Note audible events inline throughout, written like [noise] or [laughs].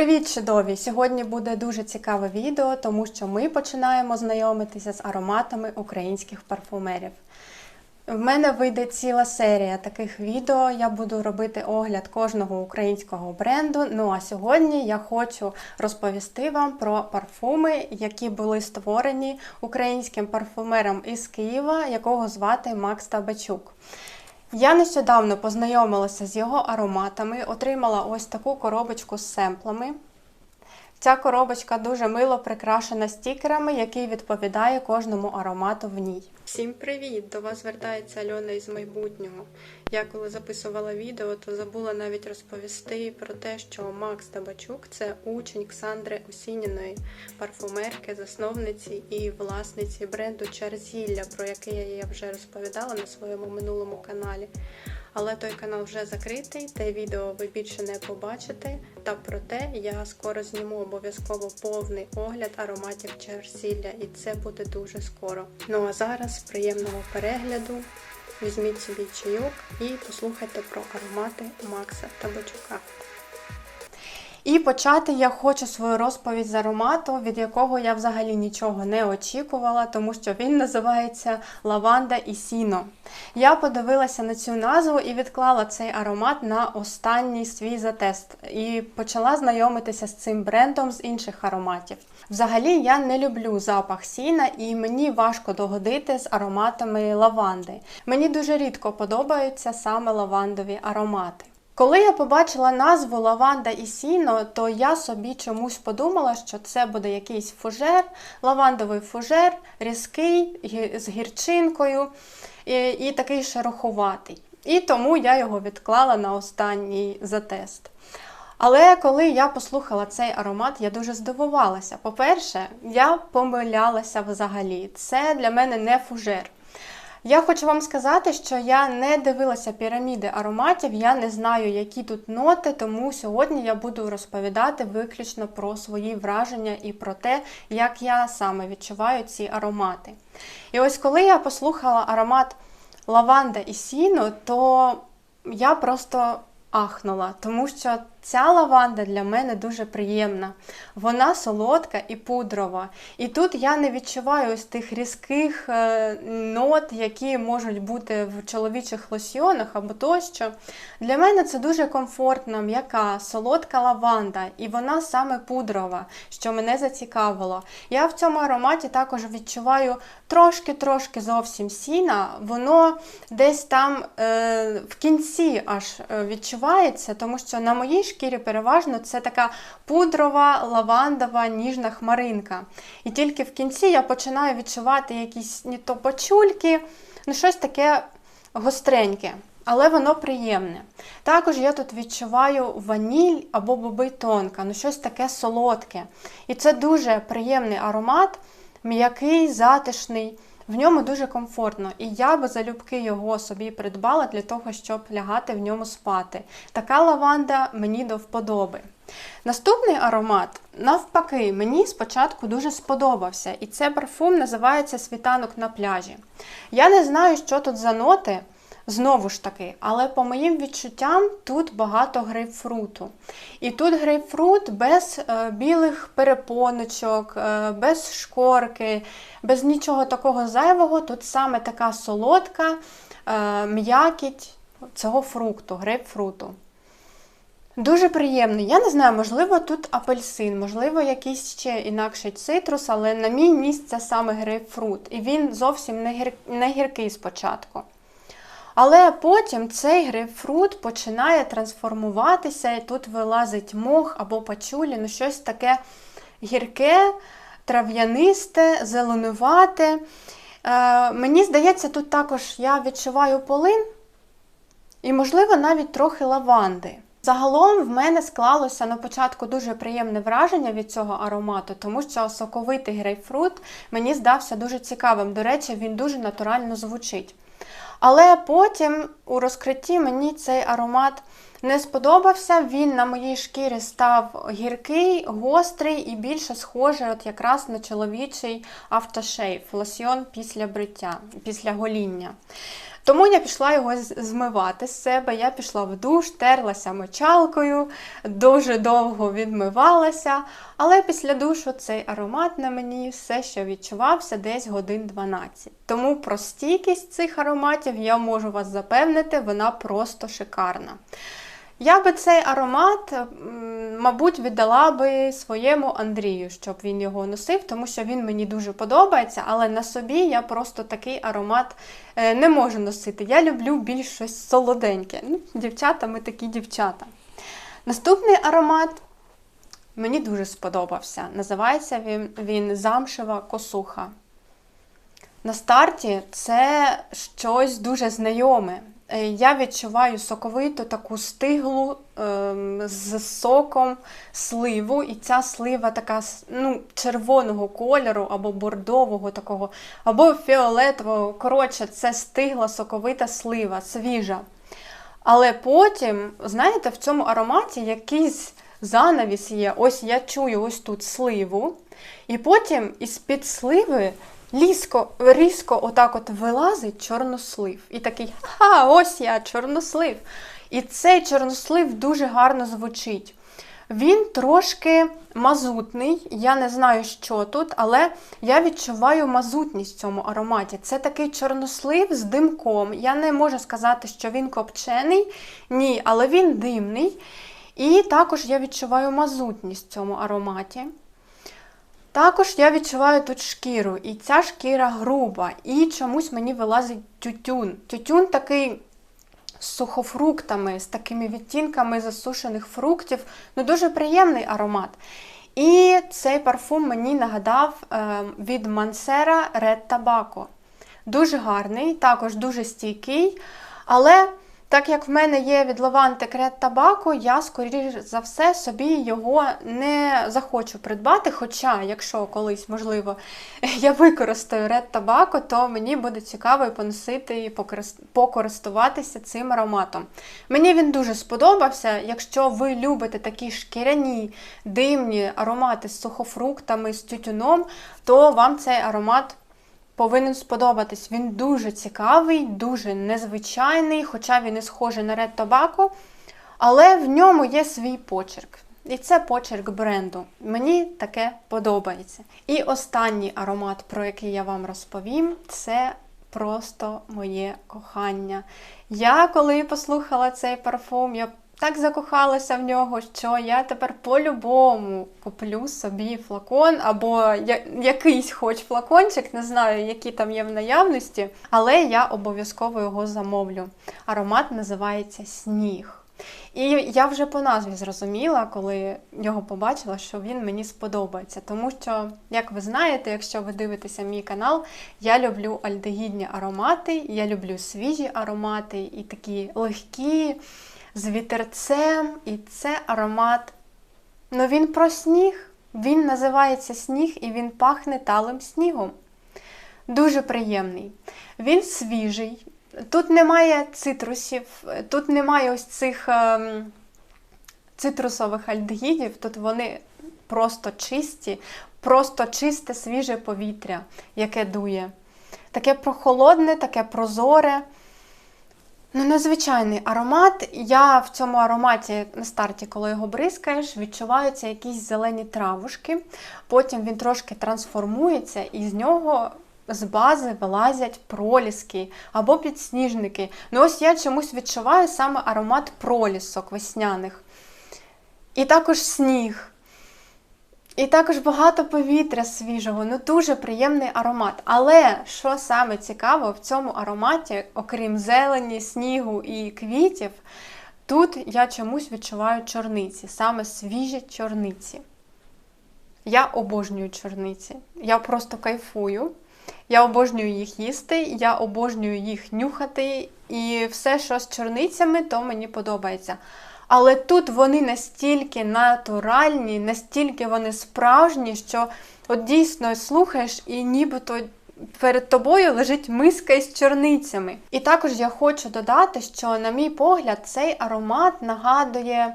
Привіт, чудові! Сьогодні буде дуже цікаве відео, тому що ми починаємо знайомитися з ароматами українських парфумерів. В мене вийде ціла серія таких відео. Я буду робити огляд кожного українського бренду. Ну а сьогодні я хочу розповісти вам про парфуми, які були створені українським парфумером із Києва, якого звати Макс Табачук. Я нещодавно познайомилася з його ароматами, отримала ось таку коробочку з семплами. Ця коробочка дуже мило прикрашена стікерами, який відповідає кожному аромату в ній. Всім привіт! До вас звертається Альона із майбутнього. Я коли записувала відео, то забула навіть розповісти про те, що Макс Табачук це учень Ксандри Осініної, парфумерки, засновниці і власниці бренду Чарзілля, про який я вже розповідала на своєму минулому каналі. Але той канал вже закритий, те відео ви більше не побачите. Та проте я скоро зніму обов'язково повний огляд ароматів черсілля, і це буде дуже скоро. Ну а зараз приємного перегляду. Візьміть собі чайок і послухайте про аромати Макса Табачука. І почати я хочу свою розповідь з аромату, від якого я взагалі нічого не очікувала, тому що він називається Лаванда і Сіно. Я подивилася на цю назву і відклала цей аромат на останній свій затест і почала знайомитися з цим брендом з інших ароматів. Взагалі я не люблю запах сіна і мені важко догодити з ароматами лаванди. Мені дуже рідко подобаються саме лавандові аромати. Коли я побачила назву Лаванда і сіно, то я собі чомусь подумала, що це буде якийсь фужер, лавандовий фужер, різкий, з гірчинкою і, і такий шероховатий. І тому я його відклала на останній затест. Але коли я послухала цей аромат, я дуже здивувалася. По-перше, я помилялася взагалі. Це для мене не фужер. Я хочу вам сказати, що я не дивилася піраміди ароматів, я не знаю, які тут ноти, тому сьогодні я буду розповідати виключно про свої враження і про те, як я саме відчуваю ці аромати. І ось коли я послухала аромат лаванда і сіно, то я просто ахнула, тому що ця лаванда для мене дуже приємна. Вона солодка і пудрова. І тут я не відчуваю ось тих різких е, нот, які можуть бути в чоловічих лосьйонах або тощо. Для мене це дуже комфортна, м'яка, солодка лаванда, і вона саме пудрова, що мене зацікавило. Я в цьому ароматі також відчуваю трошки-трошки зовсім сіна, воно десь там е, в кінці аж е, відчувається, тому що на моїй шкірі переважно це така пудрова, лавандова, ніжна хмаринка. І тільки в кінці я починаю відчувати якісь ні то почульки, ну щось таке гостреньке. Але воно приємне. Також я тут відчуваю ваніль або боби тонка, ну щось таке солодке. І це дуже приємний аромат, м'який, затишний. В ньому дуже комфортно, і я би залюбки його собі придбала для того, щоб лягати в ньому спати. Така лаванда мені до вподоби. Наступний аромат, навпаки, мені спочатку дуже сподобався, і це парфум називається Світанок на пляжі. Я не знаю, що тут за ноти. Знову ж таки, але по моїм відчуттям тут багато грейпфруту. І тут грейпфрут без е, білих перепоночок, е, без шкорки, без нічого такого зайвого. Тут саме така солодка е, м'якіть цього фрукту, грейпфруту. Дуже приємний. Я не знаю, можливо, тут апельсин, можливо, якийсь ще інакший цитрус, але на мій ніс це саме грейпфрут. І він зовсім не, гір... не гіркий спочатку. Але потім цей грейпфрут починає трансформуватися, і тут вилазить мох або пачулі, ну щось таке гірке, трав'янисте, зеленувате. Е, Мені здається, тут також я відчуваю полин і, можливо, навіть трохи лаванди. Загалом в мене склалося на початку дуже приємне враження від цього аромату, тому що соковитий грейпфрут мені здався дуже цікавим. До речі, він дуже натурально звучить. Але потім у розкритті мені цей аромат не сподобався. Він на моїй шкірі став гіркий, гострий і більше схожий от якраз на чоловічий автошейф, лосьйон після бриття, після гоління. Тому я пішла його змивати з себе. Я пішла в душ, терлася мочалкою, дуже довго відмивалася. Але після душу цей аромат на мені все ще відчувався десь годин 12. Тому про стійкість цих ароматів я можу вас запевнити, вона просто шикарна. Я би цей аромат, мабуть, віддала би своєму Андрію, щоб він його носив, тому що він мені дуже подобається, але на собі я просто такий аромат е, не можу носити. Я люблю більш щось солоденьке. Ну, дівчата, ми такі дівчата. Наступний аромат мені дуже сподобався. Називається він, він замшева косуха. На старті це щось дуже знайоме. Е, Я відчуваю соковиту таку стиглу ем, з соком сливу, і ця слива така ну, червоного кольору, або бордового такого, або фіолетового. Коротше, це стигла соковита слива, свіжа. Але потім, знаєте, в цьому ароматі якийсь занавіс є. Ось я чую ось тут сливу, і потім із-під сливи різко, різко отак от вилазить чорнослив. І такий, ха, ось я, чорнослив. І цей чорнослив дуже гарно звучить. Він трошки мазутний, я не знаю, що тут, але я відчуваю мазутність в цьому ароматі. Це такий чорнослив з димком. Я не можу сказати, що він копчений, ні, але він димний. І також я відчуваю мазутність в цьому ароматі. Також я відчуваю тут шкіру, і ця шкіра груба, і чомусь мені вилазить тютюн. Тютюн такий з сухофруктами, з такими відтінками засушених фруктів. Ну, дуже приємний аромат. І цей парфум мені нагадав е, від Mansera Red Tobacco. Дуже гарний, також дуже стійкий. Але так як в мене є від Лаванти Tobacco, я, скоріш за все, собі його не захочу придбати. Хоча, якщо колись, можливо, [laughs] я використаю Red Tobacco, то мені буде цікаво і поносити і покористуватися цим ароматом. Мені він дуже сподобався. Якщо ви любите такі шкіряні, димні аромати з сухофруктами, з тютюном, то вам цей аромат повинен сподобатись. Він дуже цікавий, дуже незвичайний, хоча він і схожий на Red Tobacco, але в ньому є свій почерк. І це почерк бренду. Мені таке подобається. І останній аромат, про який я вам розповім, це просто моє кохання. Я коли послухала цей парфум, я так закохалася в нього, що я тепер по-любому куплю собі флакон або якийсь хоч флакончик, не знаю, які там є в наявності, але я обов'язково його замовлю. Аромат називається Сніг. І я вже по назві зрозуміла, коли його побачила, що він мені сподобається. Тому що, як ви знаєте, якщо ви дивитеся мій канал, я люблю альдегідні аромати, я люблю свіжі аромати і такі легкі, з вітерцем. І це аромат. Ну він про сніг. Він називається сніг і він пахне талим снігом. Дуже приємний. Він свіжий. Тут немає цитрусів, тут немає ось цих ем, цитрусових альдегідів, тут вони просто чисті, просто чисте свіже повітря, яке дує. Таке прохолодне, таке прозоре. Ну, незвичайний аромат. Я в цьому ароматі на старті, коли його бризкаєш, відчуваються якісь зелені травушки. Потім він трошки трансформується, і з нього з бази вилазять проліски або підсніжники. Ну, ось я чомусь відчуваю саме аромат пролісок весняних. І також сніг. І також багато повітря свіжого, ну дуже приємний аромат. Але що саме цікаво в цьому ароматі, окрім зелені, снігу і квітів, тут я чомусь відчуваю чорниці, саме свіжі чорниці. Я обожнюю чорниці. Я просто кайфую. Я обожнюю їх їсти, я обожнюю їх нюхати, і все, що з чорницями, то мені подобається. Але тут вони настільки натуральні, настільки вони справжні, що от дійсно слухаєш і нібито перед тобою лежить миска із чорницями. І також я хочу додати, що, на мій погляд, цей аромат нагадує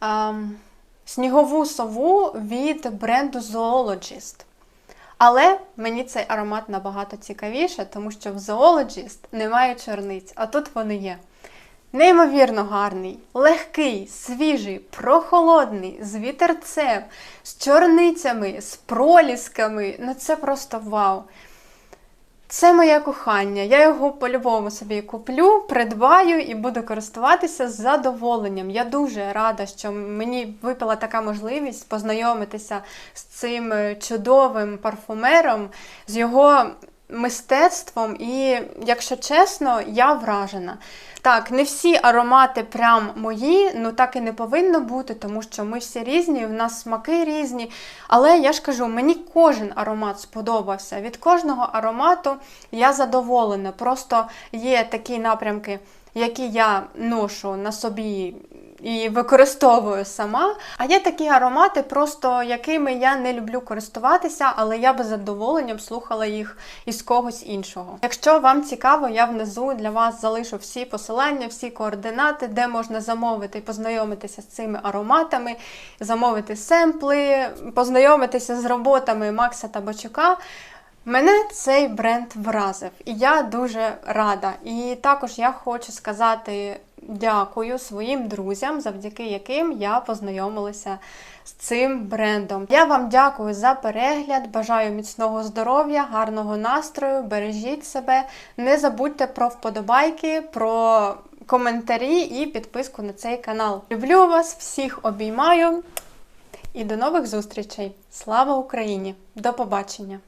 ем, снігову сову від бренду Zoologist. Але мені цей аромат набагато цікавіше, тому що в Zoologist немає чорниць, а тут вони є. Неймовірно гарний, легкий, свіжий, прохолодний, з вітерцем, з чорницями, з пролісками. Ну це просто вау. Це моє кохання. Я його по-любому собі куплю, придбаю і буду користуватися з задоволенням. Я дуже рада, що мені випала така можливість познайомитися з цим е, чудовим парфумером, з його мистецтвом. І, якщо чесно, я вражена. Так, не всі аромати прям мої, ну так і не повинно бути, тому що ми всі різні, в нас смаки різні. Але я ж кажу, мені кожен аромат сподобався. Від кожного аромату я задоволена. Просто є такі напрямки, які я ношу на собі і використовую сама. А є такі аромати, просто якими я не люблю користуватися, але я би задоволенням слухала їх із когось іншого. Якщо вам цікаво, я внизу для вас залишу всі посилання, всі координати, де можна замовити і познайомитися з цими ароматами, замовити семпли, познайомитися з роботами Макса Табачука. Мене цей бренд вразив, і я дуже рада. І також я хочу сказати дякую своїм друзям, завдяки яким я познайомилася з цим брендом. Я вам дякую за перегляд, бажаю міцного здоров'я, гарного настрою, бережіть себе, не забудьте про вподобайки, про коментарі і підписку на цей канал. Люблю вас, всіх обіймаю і до нових зустрічей! Слава Україні! До побачення!